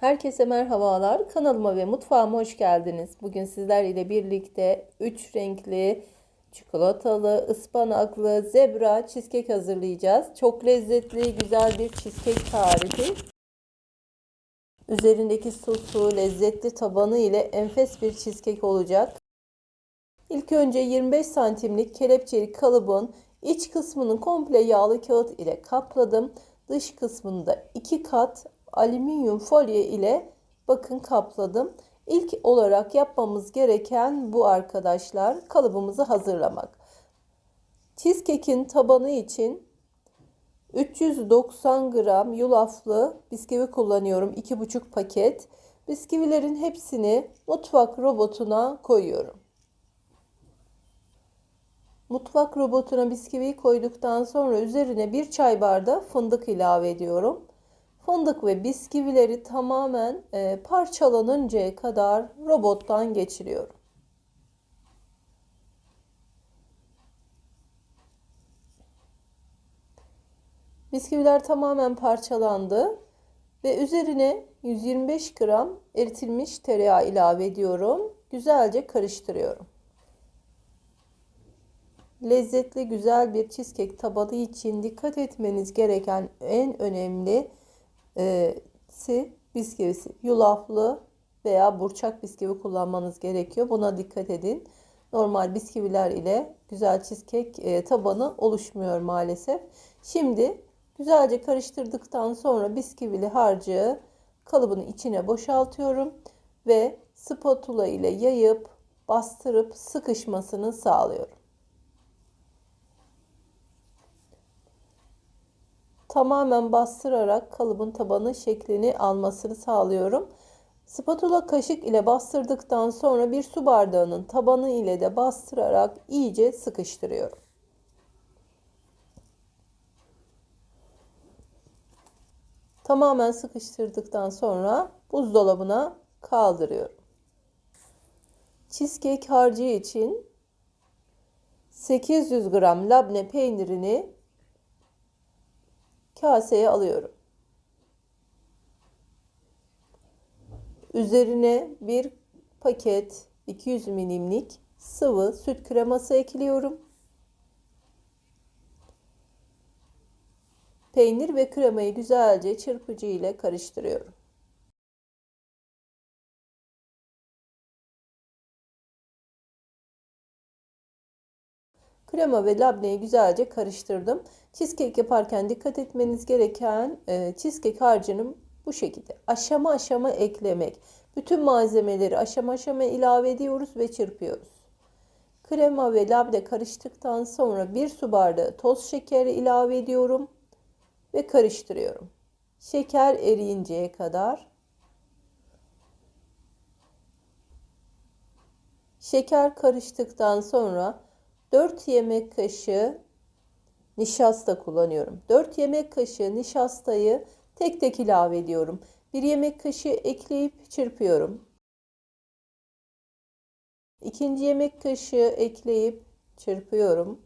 Herkese merhabalar. Kanalıma ve mutfağıma hoş geldiniz. Bugün sizler ile birlikte 3 renkli çikolatalı, ıspanaklı, zebra cheesecake hazırlayacağız. Çok lezzetli, güzel bir cheesecake tarifi. Üzerindeki sosu, lezzetli tabanı ile enfes bir cheesecake olacak. İlk önce 25 santimlik kelepçelik kalıbın iç kısmını komple yağlı kağıt ile kapladım. Dış kısmını da 2 kat alüminyum folyo ile bakın kapladım. İlk olarak yapmamız gereken bu arkadaşlar kalıbımızı hazırlamak. Cheesecake'in tabanı için 390 gram yulaflı bisküvi kullanıyorum. 2,5 paket. Bisküvilerin hepsini mutfak robotuna koyuyorum. Mutfak robotuna bisküviyi koyduktan sonra üzerine bir çay bardağı fındık ilave ediyorum. Fındık ve bisküvileri tamamen e, parçalanıncaya kadar robottan geçiriyorum. Bisküviler tamamen parçalandı ve üzerine 125 gram eritilmiş tereyağı ilave ediyorum. Güzelce karıştırıyorum. Lezzetli güzel bir cheesecake tabanı için dikkat etmeniz gereken en önemli si bisküvisi. Yulaflı veya burçak bisküvi kullanmanız gerekiyor. Buna dikkat edin. Normal bisküviler ile güzel cheesecake e, tabanı oluşmuyor maalesef. Şimdi güzelce karıştırdıktan sonra bisküvili harcı kalıbın içine boşaltıyorum ve spatula ile yayıp bastırıp sıkışmasını sağlıyorum. Tamamen bastırarak kalıbın tabanı şeklini almasını sağlıyorum. Spatula kaşık ile bastırdıktan sonra bir su bardağının tabanı ile de bastırarak iyice sıkıştırıyorum. Tamamen sıkıştırdıktan sonra buzdolabına kaldırıyorum. Cheesecake harcı için 800 gram labne peynirini kaseye alıyorum. Üzerine bir paket 200 milimlik sıvı süt kreması ekliyorum. Peynir ve kremayı güzelce çırpıcı ile karıştırıyorum. Krema ve labneyi güzelce karıştırdım. Cheesecake yaparken dikkat etmeniz gereken e, cheesecake harcını bu şekilde aşama aşama eklemek. Bütün malzemeleri aşama aşama ilave ediyoruz ve çırpıyoruz. Krema ve labne karıştıktan sonra bir su bardağı toz şekeri ilave ediyorum ve karıştırıyorum. Şeker eriyinceye kadar Şeker karıştıktan sonra 4 yemek kaşığı nişasta kullanıyorum. 4 yemek kaşığı nişastayı tek tek ilave ediyorum. 1 yemek kaşığı ekleyip çırpıyorum. İkinci yemek kaşığı ekleyip çırpıyorum.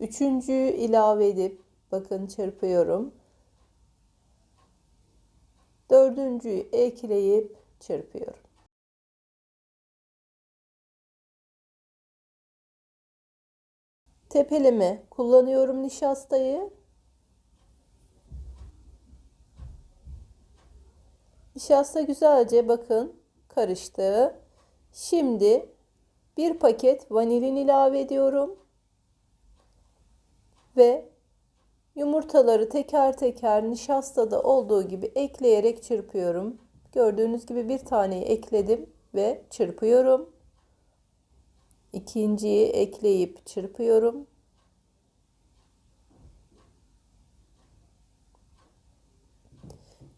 Üçüncüyü ilave edip bakın çırpıyorum. Dördüncüyü ekleyip çırpıyorum. Tepeleme kullanıyorum nişastayı. Nişasta güzelce bakın karıştı. Şimdi bir paket vanilin ilave ediyorum. Ve yumurtaları teker teker nişastada olduğu gibi ekleyerek çırpıyorum. Gördüğünüz gibi bir taneyi ekledim ve çırpıyorum. İkinciyi ekleyip çırpıyorum.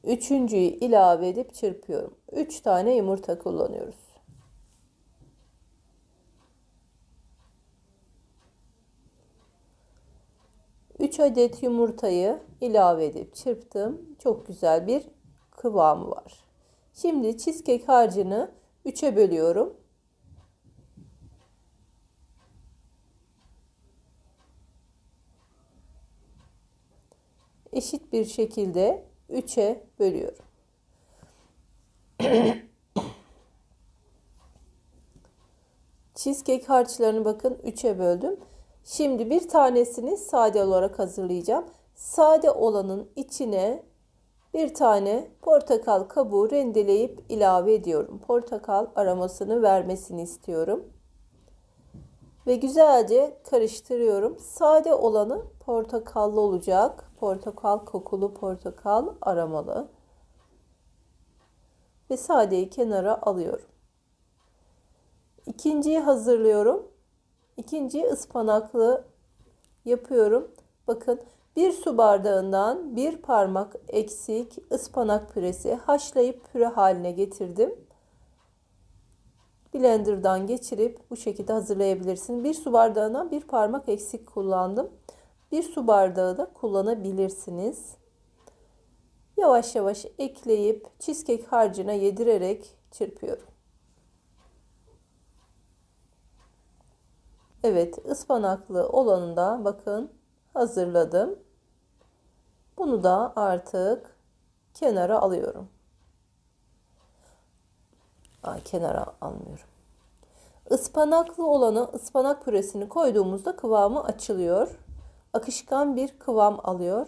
Üçüncüyü ilave edip çırpıyorum. Üç tane yumurta kullanıyoruz. Üç adet yumurtayı ilave edip çırptım. Çok güzel bir kıvamı var. Şimdi cheesecake harcını 3'e bölüyorum. Eşit bir şekilde 3'e bölüyorum. Cheesecake harçlarını bakın 3'e böldüm. Şimdi bir tanesini sade olarak hazırlayacağım. Sade olanın içine bir tane portakal kabuğu rendeleyip ilave ediyorum. Portakal aromasını vermesini istiyorum. Ve güzelce karıştırıyorum. Sade olanı portakallı olacak. Portakal kokulu, portakal aromalı. Ve sadeyi kenara alıyorum. İkinciyi hazırlıyorum. İkinciyi ıspanaklı yapıyorum. Bakın bir su bardağından bir parmak eksik ıspanak püresi haşlayıp püre haline getirdim. Blender'dan geçirip bu şekilde hazırlayabilirsin. Bir su bardağından bir parmak eksik kullandım. Bir su bardağı da kullanabilirsiniz. Yavaş yavaş ekleyip cheesecake harcına yedirerek çırpıyorum. Evet, ıspanaklı olanı da bakın hazırladım. Bunu da artık kenara alıyorum. Aa, kenara almıyorum. Ispanaklı olanı ıspanak püresini koyduğumuzda kıvamı açılıyor. Akışkan bir kıvam alıyor.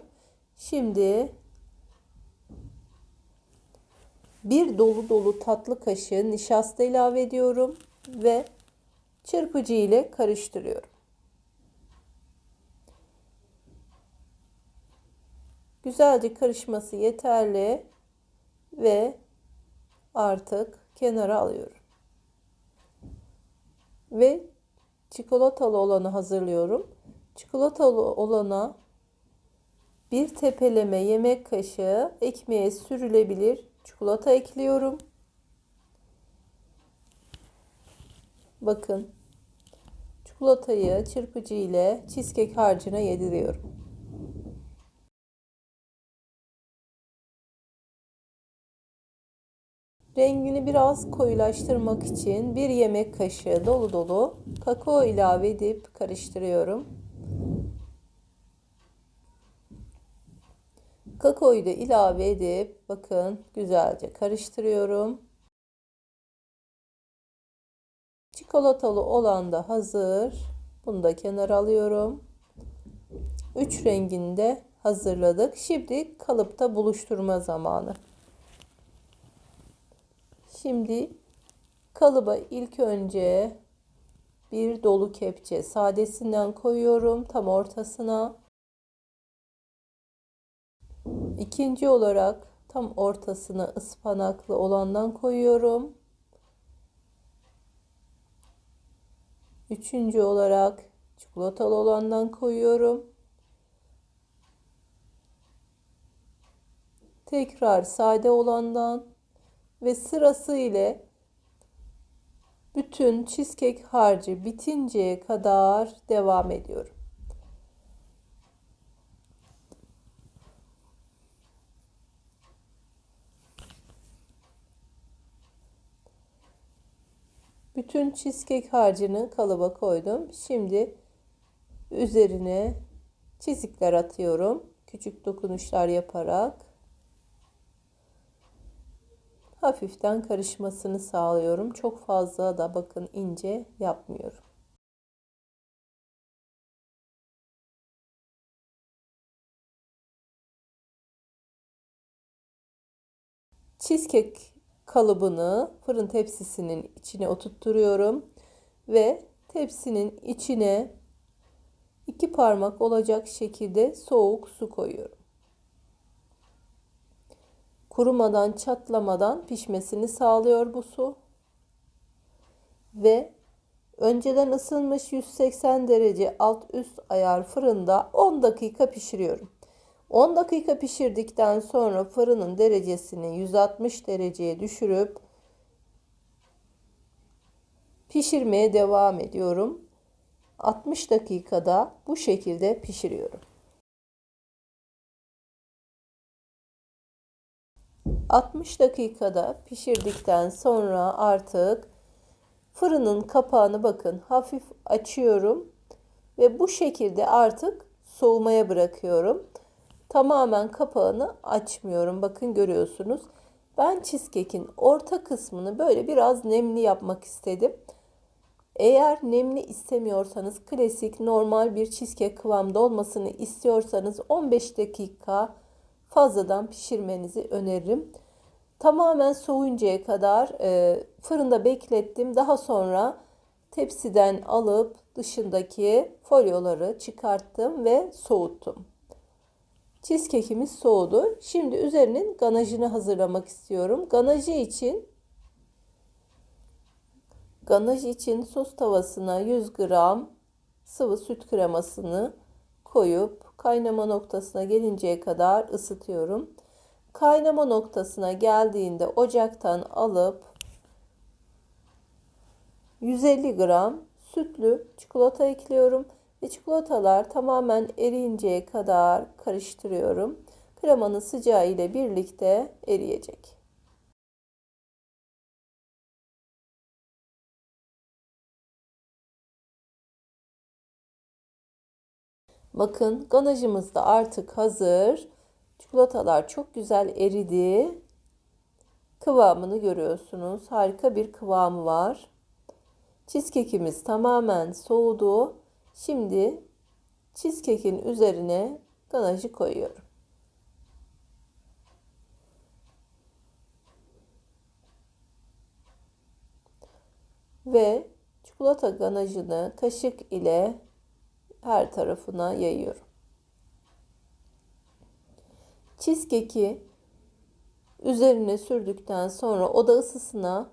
Şimdi bir dolu dolu tatlı kaşığı nişasta ilave ediyorum ve çırpıcı ile karıştırıyorum. Güzelce karışması yeterli ve artık kenara alıyorum. Ve çikolatalı olanı hazırlıyorum. Çikolatalı olana bir tepeleme yemek kaşığı ekmeğe sürülebilir çikolata ekliyorum. Bakın çikolatayı çırpıcı ile cheesecake harcına yediriyorum. Rengini biraz koyulaştırmak için bir yemek kaşığı dolu dolu kakao ilave edip karıştırıyorum. Kakaoyu da ilave edip bakın güzelce karıştırıyorum. Çikolatalı olan da hazır. Bunu da kenara alıyorum. Üç rengini de hazırladık. Şimdi kalıpta buluşturma zamanı. Şimdi kalıba ilk önce bir dolu kepçe sadesinden koyuyorum tam ortasına. İkinci olarak tam ortasına ıspanaklı olandan koyuyorum. Üçüncü olarak çikolatalı olandan koyuyorum. Tekrar sade olandan ve sırası ile bütün cheesecake harcı bitinceye kadar devam ediyorum. Bütün cheesecake harcını kalıba koydum. Şimdi üzerine çizikler atıyorum. Küçük dokunuşlar yaparak hafiften karışmasını sağlıyorum. Çok fazla da bakın ince yapmıyorum. Cheesecake kalıbını fırın tepsisinin içine oturtturuyorum ve tepsinin içine iki parmak olacak şekilde soğuk su koyuyorum kurumadan, çatlamadan pişmesini sağlıyor bu su. Ve önceden ısınmış 180 derece alt üst ayar fırında 10 dakika pişiriyorum. 10 dakika pişirdikten sonra fırının derecesini 160 dereceye düşürüp pişirmeye devam ediyorum. 60 dakikada bu şekilde pişiriyorum. 60 dakikada pişirdikten sonra artık fırının kapağını bakın hafif açıyorum ve bu şekilde artık soğumaya bırakıyorum. Tamamen kapağını açmıyorum. Bakın görüyorsunuz. Ben cheesecake'in orta kısmını böyle biraz nemli yapmak istedim. Eğer nemli istemiyorsanız klasik normal bir cheesecake kıvamda olmasını istiyorsanız 15 dakika fazladan pişirmenizi öneririm. Tamamen soğuyuncaya kadar e, fırında beklettim. Daha sonra tepsiden alıp dışındaki folyoları çıkarttım ve soğuttum. Cheesecake'imiz soğudu. Şimdi üzerinin ganajını hazırlamak istiyorum. Ganajı için ganaj için sos tavasına 100 gram sıvı süt kremasını koyup kaynama noktasına gelinceye kadar ısıtıyorum. Kaynama noktasına geldiğinde ocaktan alıp 150 gram sütlü çikolata ekliyorum ve çikolatalar tamamen eriyinceye kadar karıştırıyorum. Kremanın sıcağı ile birlikte eriyecek. Bakın ganajımız da artık hazır. Çikolatalar çok güzel eridi. Kıvamını görüyorsunuz. Harika bir kıvamı var. Cheesecake'imiz tamamen soğudu. Şimdi cheesecake'in üzerine ganajı koyuyorum. Ve çikolata ganajını kaşık ile her tarafına yayıyorum. Cheesecake'i üzerine sürdükten sonra oda ısısına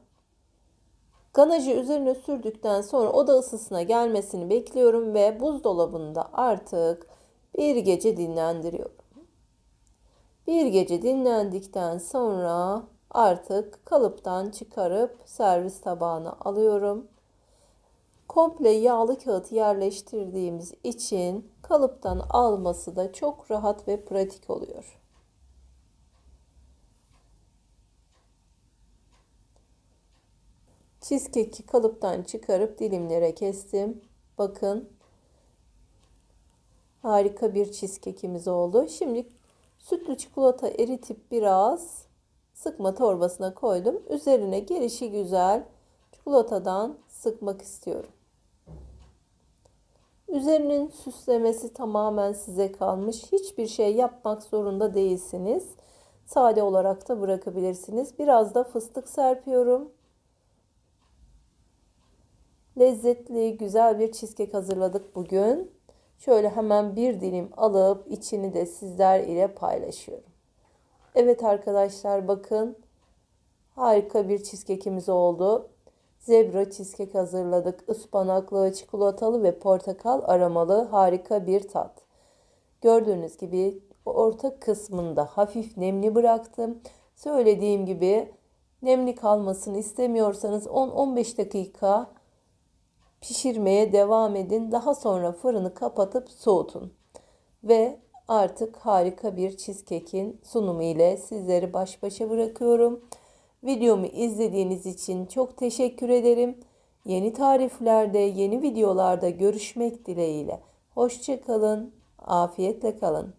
ganajı üzerine sürdükten sonra oda ısısına gelmesini bekliyorum ve buzdolabında artık bir gece dinlendiriyorum. Bir gece dinlendikten sonra artık kalıptan çıkarıp servis tabağına alıyorum. Komple yağlı kağıt yerleştirdiğimiz için kalıptan alması da çok rahat ve pratik oluyor. Cheesecake'i kalıptan çıkarıp dilimlere kestim. Bakın harika bir cheesecake'imiz oldu. Şimdi sütlü çikolata eritip biraz sıkma torbasına koydum. Üzerine gelişi güzel çikolatadan sıkmak istiyorum. Üzerinin süslemesi tamamen size kalmış. Hiçbir şey yapmak zorunda değilsiniz. Sade olarak da bırakabilirsiniz. Biraz da fıstık serpiyorum. Lezzetli, güzel bir cheesecake hazırladık bugün. Şöyle hemen bir dilim alıp içini de sizler ile paylaşıyorum. Evet arkadaşlar bakın. Harika bir cheesecake'imiz oldu. Zebra cheesecake hazırladık. Ispanaklı, çikolatalı ve portakal aromalı harika bir tat. Gördüğünüz gibi orta kısmında hafif nemli bıraktım. Söylediğim gibi nemli kalmasını istemiyorsanız 10-15 dakika pişirmeye devam edin. Daha sonra fırını kapatıp soğutun. Ve artık harika bir cheesecake'in sunumu ile sizleri baş başa bırakıyorum. Videomu izlediğiniz için çok teşekkür ederim. Yeni tariflerde, yeni videolarda görüşmek dileğiyle. Hoşçakalın, afiyetle kalın.